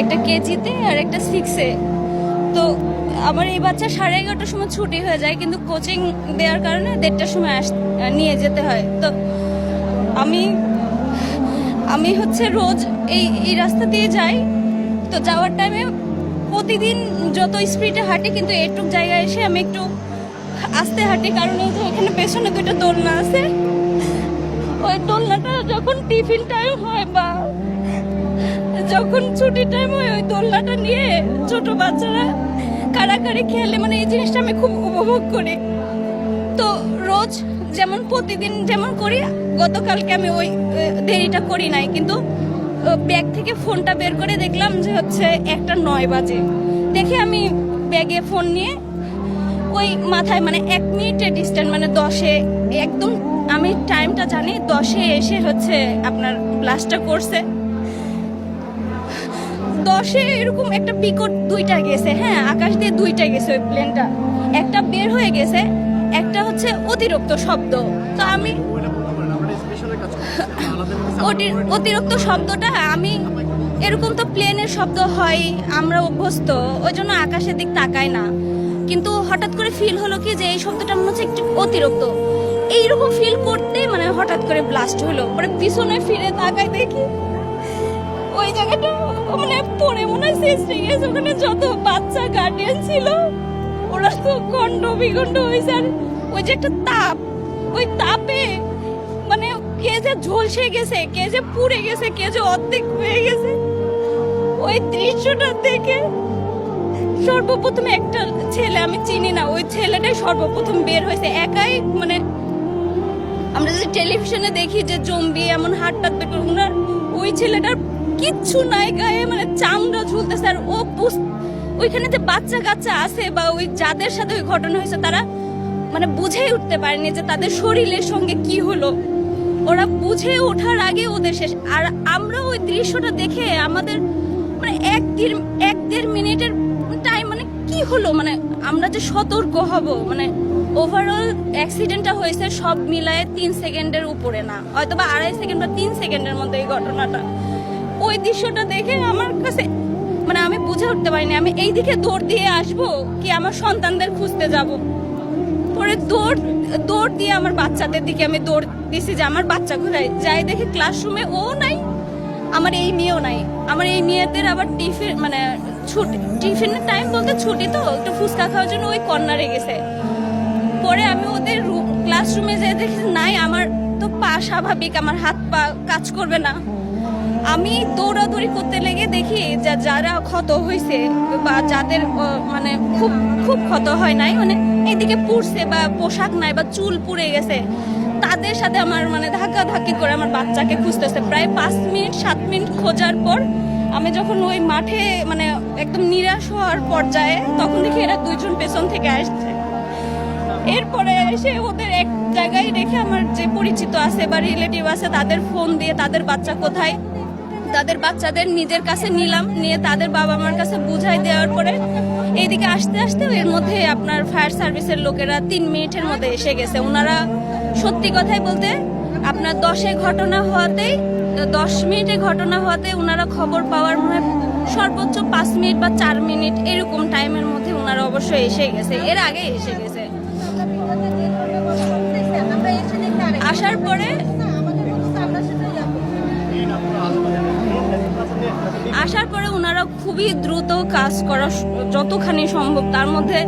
একটা কেজিতে আর একটা সিক্সে তো আমার এই বাচ্চা সাড়ে এগারোটার সময় ছুটি হয়ে যায়, কিন্তু কোচিং দেওয়ার কারণে দেড়টার সময় আস নিয়ে যেতে হয়। তো আমি আমি হচ্ছে রোজ এই এই রাস্তা দিয়ে যাই। তো যাওয়ার টাইমে প্রতিদিন যত স্পিডে হাঁটি, কিন্তু এটুক জায়গায় এসে আমি একটু আস্তে হাঁটি, কারণ এখানে পেছনে দুইটা দোলনা আছে। ওই দোলনাটা যখন টিফিন টাইম হয় বা যখন ছুটি টাইম হয়, ওই দোলনাটা নিয়ে ছোট বাচ্চারা কাড়াকাড়ি খেলে। মানে এই জিনিসটা আমি খুব উপভোগ করি। তো রোজ যেমন প্রতিদিন যেমন করি, গতকালকে আমি ওই দেরিটা করি নাই। কিন্তু ব্যাগ থেকে ফোনটা বের করে দেখলাম যে হচ্ছে একটা নয় বাজে। দেখে আমি ব্যাগে ফোন নিয়ে ওই মাথায় মানে এক মিনিটের ডিস্টেন্স মানে দশে একদম আমি টাইমটা জানি, দশে এসে হচ্ছে আপনার ব্লাস্টটা করছে। দশে এরকম একটা পিকট দুইটা গেছে হ্যাঁ আকাশ দিয়ে দুইটা গেছে ওই প্লেনটা একটা বের হয়ে গেছে, একটা হচ্ছে অতিরিক্ত শব্দ। তো আমি অতি- অতিরিক্ত শব্দটা আমি, এরকম তো প্লেনের শব্দ হয়, আমরা অভ্যস্ত, ওই জন্য আকাশের দিক তাকাই না। কিন্তু হঠাৎ করে ফিল হলো কি যে এই শব্দটা মনে হচ্ছে একটু অতিরিক্ত। এইরকম ফিল করতে মানে হঠাৎ করে ব্লাস্ট হলো। পরে পিছনে ফিরে তাকাই দেখি ওই জায়গাটা মানে পড়ে মনে হয় শেষ হয়ে গেছে। ওখানে যত বাচ্চা গার্ডিয়ান ছিল, ওরা তো খণ্ড বিখণ্ড হয়েছে। আর ওই যে একটা তাপ, ওই তাপে মানে কে যে ঝলসে গেছে, কে যে পুড়ে গেছে, কে যে অর্ধেক হয়ে গেছে, ওই দৃশ্যটা দেখে সর্বপ্রথম একটা ছেলে, আমি চিনি না, ওই ছেলেটাই সর্বপ্রথম বের হয়েছে। একাই মানে আমরা যে টেলিভিশনে দেখি যে জম্বি এমন হাট টাট বের ওনার ওই ছেলেটার কিচ্ছু নাই গায়ে মানে চামড়া ঝুলতেছে, আর ও ওইখানে যে বাচ্চা কাচ্চা আছে বা ওই যাদের সাথে ওই ঘটনা হয়েছে, তারা মানে বুঝেই উঠতে পারেনি যে তাদের শরীরের সঙ্গে কি হলো। ওরা বুঝে ওঠার আগে ওদের শেষ। আর আমরা ওই দৃশ্যটা দেখে আমাদের মানে এক দেড় এক দেড় মিনিটের টাইম মানে কি হলো? মানে আমরা যে সতর্ক হব মানে ওভারঅল অ্যাক্সিডেন্টটা হয়েছে সব মিলায়ে তিন সেকেন্ডের উপরে না। হয়তো বা আড়াই সেকেন্ড বা তিন সেকেন্ডের মধ্যে এই ঘটনাটা। ওই দৃশ্যটা দেখে আমার কাছে মানে আমি বুঝে উঠতে পারিনি। আমি এই দিকে দৌড় দিয়ে আসব কি আমার সন্তানদের খুঁজতে যাব? পরে দৌড় দৌড় দিয়ে আমার বাচ্চাদের দিকে আমি দৌড় দিছি যে আমার বাচ্চা কোথায়? যাই দেখি ক্লাসরুমে ও নাই, আমার এই মেয়েও নাই। আমার এই মেয়েদের আবার টিফিন মানে ছুটি, টিফিনের টাইম বলতে ছুটি তো, একটু ফুচকা খাওয়ার জন্য ওই কর্নারে গেছে। পরে আমি ওদের রুম ক্লাসরুমে যেয়ে দেখি, নাই, আমার তো পা স্বাভাবিক, আমার হাত পা কাজ করবে না। আমি দৌড়াদৌড়ি করতে লেগে দেখি যা, যারা ক্ষত হয়েছে বা যাদের মানে খুব খুব ক্ষত হয় নাই মানে এদিকে পুড়ছে বা পোশাক নাই বা চুল পুড়ে গেছে, তাদের সাথে আমার মানে ধাক্কা ধাক্কি করে আমার বাচ্চাকে খুঁজতেছে। প্রায় পাঁচ মিনিট, সাত মিনিট খোঁজার পর আমি যখন ওই মাঠে মানে একদম নিরাশ হওয়ার পর্যায়ে তখন দেখি এরা দুইজন পেছন থেকে আসছে। এরপরে এসে ওদের এক জায়গায় রেখে আমার যে পরিচিত আছে বা রিলেটিভ আছে, তাদের ফোন দিয়ে তাদের বাচ্চা কোথায়? তাদের বাচ্চাদের নিজের কাছে নিলাম, নিয়ে তাদের বাবা মার কাছে বুঝাই দেওয়ার পরে এইদিকে আসতে আসতে এর মধ্যে আপনার ফায়ার সার্ভিসের লোকেরা তিন মিনিটের মধ্যে এসে গেছে। ওনারা সত্যি কথাই বলতে আপনার দশে ঘটনা হওয়াতেই, দশ মিনিটে ঘটনা হওয়াতে ওনারা খবর পাওয়ার মনে সর্বোচ্চ পাঁচ মিনিট বা চার মিনিট এরকম টাইমের মধ্যে ওনারা অবশ্যই এসে গেছে। এর আগে এসে গেছে। আসার পরে আসার পরে ওনারা খুবই দ্রুত কাজ করা যতখানি সম্ভব, তার মধ্যে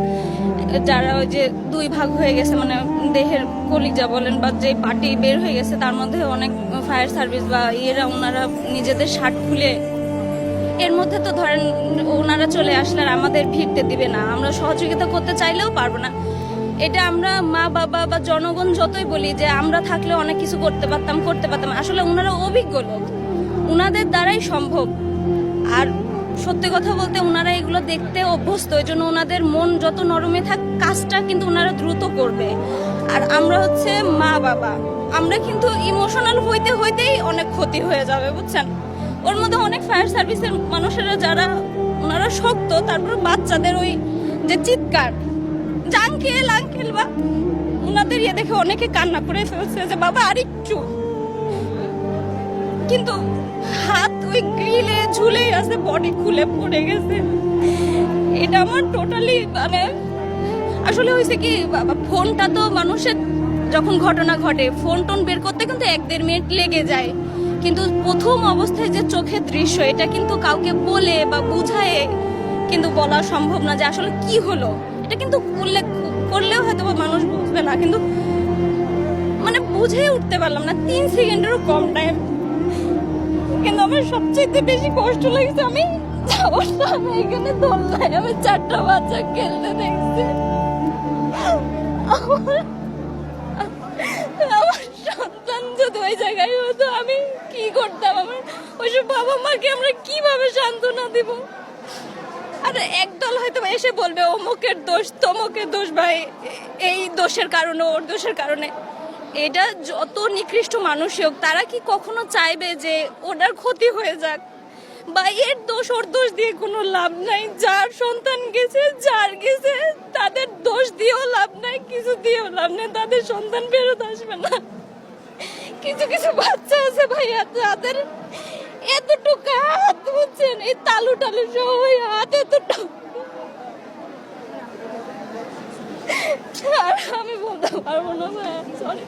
যারা ওই যে দুই ভাগ হয়ে গেছে মানে দেহের কলিজা বলেন বা যে পার্টি বের হয়ে গেছে, তার মধ্যে অনেক ফায়ার সার্ভিস বা ইয়েরা ওনারা নিজেদের শার্ট খুলে, এর মধ্যে তো ধরেন ওনারা চলে আসলে আমাদের ভিড়তে দিবে না। আমরা সহযোগিতা করতে চাইলেও পারব না। এটা আমরা মা, বাবা বা জনগণ যতই বলি যে আমরা থাকলে অনেক কিছু করতে পারতাম করতে পারতাম, আসলে ওনারা অভিজ্ঞ লোক। ওনাদের দ্বারাই সম্ভব। আর সত্যি কথা বলতে ওনারা এগুলো দেখতে অভ্যস্ত, এই জন্য ওনাদের মন যত নরমে থাক, কাজটা কিন্তু ওনারা দ্রুত করবে। আর আমরা হচ্ছে মা, বাবা। আমরা কিন্তু ইমোশনাল হইতে হইতেই অনেক ক্ষতি হয়ে যাবে, বুঝছেন? ওর মধ্যে অনেক ফায়ার সার্ভিসের মানুষেরা যারা ওনারা শক্ত, তারপর বাচ্চাদের ওই যে চিৎকার আঙ্কেল আঙ্কেল বা। ওনাদের ইয়ে দেখে অনেকে কান্না করে ফেলছে যে, বাবা আরেকটু কিন্তু হাত ওই গ্রিলে ঝুলেই আছে বডি খুলে পড়ে গেছে। এটা আমার টোটালি মানে আসলে হয়েছে কি, বাবা, ফোনটা তো মানুষের যখন ঘটনা ঘটে, ফোন টোন বের করতে কিন্তু এক দেড় মিনিট লেগে যায়। কিন্তু প্রথম অবস্থায় যে চোখের দৃশ্য, এটা কিন্তু কাউকে বলে বা বুঝায়ে, কিন্তু বলা সম্ভব না যে আসলে কি হলো। এটা কিন্তু উল্লেখ করলেও হয়তো মানুষ বুঝবে না, কিন্তু মানে বুঝে উঠতে পারলাম না। তিন সেকেন্ডেরও কম টাইম। কিন্তু আমার সবচেয়ে বেশি কষ্ট লাগছে, আমি সময় এখানে দোলনায় আমি চারটা বাচ্চা খেলতে দেখছি। আমার সন্তান যদি ওই জায়গায় হতো, আমি কি করতাম? আমার ওইসব বাবা মাকে আমরা কীভাবে সান্ত্বনা দিব? আর একদল হয়তো এসে বলবে, অমুকের দোষ, তমুকের দোষ ভাই এই দোষের কারণে, ওর দোষের কারণে। এটা যত নিকৃষ্ট মানুষই হোক, তারা কি কখনো চাইবে যে ওটার ক্ষতি হয়ে যাক? বা এর দোষ, ওর দোষ দিয়ে কোনো লাভ নাই। যার সন্তান গেছে, যার গেছে, তাদের দোষ দিয়েও লাভ নাই, কিছু দিয়েও লাভ নেই। তাদের সন্তান ফেরত আসবে না। কিছু কিছু বাচ্চা আছে ভাইয়া, তাদের এতটুকু হাত বুঝছেন, এই তালু টালু সহ ওই হাত এতটুকু আর আমি বলতে পারব না ভাইয়া সরি